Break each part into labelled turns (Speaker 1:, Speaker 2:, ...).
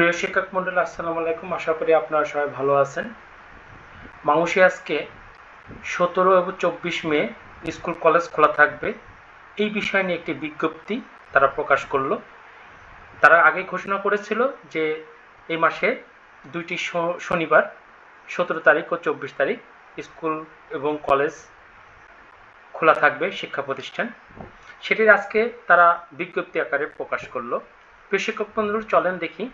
Speaker 1: প্রিয় শিক্ষক মন্ডল, আসসালামু আলাইকুম। আশা করি আপনারা সবাই ভালো আছেন। মাংসি আজকে সতেরো এবং চব্বিশ মে স্কুল কলেজ খোলা থাকবে। এই বিষয় নিয়ে একটি বিজ্ঞপ্তি তারা প্রকাশ করল। তারা আগে ঘোষণা করেছিল যে এই মাসে দুইটি শনিবার, সতেরো তারিখ ও চব্বিশ তারিখ স্কুল এবং কলেজ খোলা থাকবে, শিক্ষা প্রতিষ্ঠান। সেটির আজকে তারা বিজ্ঞপ্তি আকারে প্রকাশ করল। প্রিয় শিক্ষক বন্ধুরা চলেন দেখি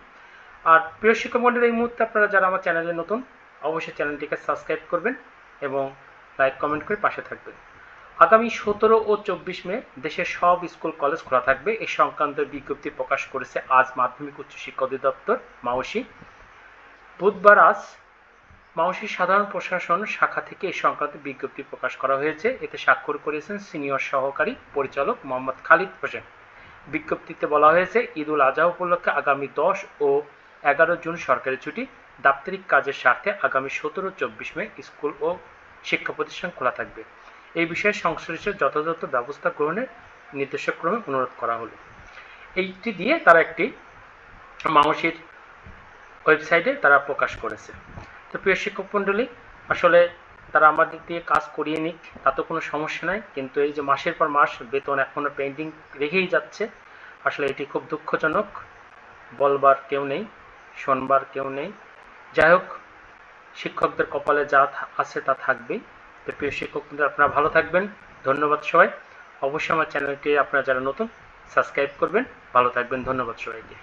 Speaker 1: আর প্রিয় শিক্ষক মন্ডল, এই মুহূর্তে আপনারা যারা আমার চ্যানেলে নতুন, অবশ্যই চ্যানেলটিকে সাবস্ক্রাইব করবেন এবং লাইক, কমেন্ট করে পাশে থাকবেন। আগামী সতেরো ও চব্বিশ মে দেশের সব স্কুল, কলেজ খোলা থাকবে। এই সংক্রান্ত বিজ্ঞপ্তি প্রকাশ করেছে আজ মাধ্যমিক উচ্চ শিক্ষা অধিদপ্তর মাওসি বুধবার আজ মাওসি সাধারণ প্রশাসন শাখা থেকে এই সংক্রান্ত বিজ্ঞপ্তি প্রকাশ করা হয়েছে। এতে স্বাক্ষর করেছেন সিনিয়র সহকারী পরিচালক মোহাম্মদ খালিদ হোসেন। বিজ্ঞপ্তিতে বলা হয়েছে ঈদ উল আজহা উপলক্ষে আগামী দশ ও এগারো জুন সরকারি ছুটি। দাপ্তরিক কাজের স্বার্থে আগামী সতেরো, চব্বিশ মে স্কুল ও শিক্ষা প্রতিষ্ঠান খোলা থাকবে। এই বিষয়ে সংশ্লিষ্ট যথাযথ ব্যবস্থা গ্রহণের নির্দেশক্রমে অনুরোধ করা হলো। এইটি দিয়ে তারা একটি মাংসির ওয়েবসাইটে তারা প্রকাশ করেছে। তো প্রিয় শিক্ষক মণ্ডলী, আসলে তারা আমাদের দিয়ে কাজ করিয়ে নিক, তাতে কোনো সমস্যা নাই। কিন্তু এই যে মাসের পর মাস বেতন এখনও পেন্ডিং রেখেই যাচ্ছে, আসলে এটি খুব দুঃখজনক। বলবার কেউ নেই। শোনবার কেউ নেই। যাই হোক শিক্ষকদের কপালে যা আছে তা থাকবেই। তো প্রিয় শিক্ষক আপনারা ভালো থাকবেন। ধন্যবাদ সবাই। অবশ্যই আমার চ্যানেলটি আপনারা যারা নতুন, সাবস্ক্রাইব করবেন। ভালো থাকবেন। ধন্যবাদ সবাইকে।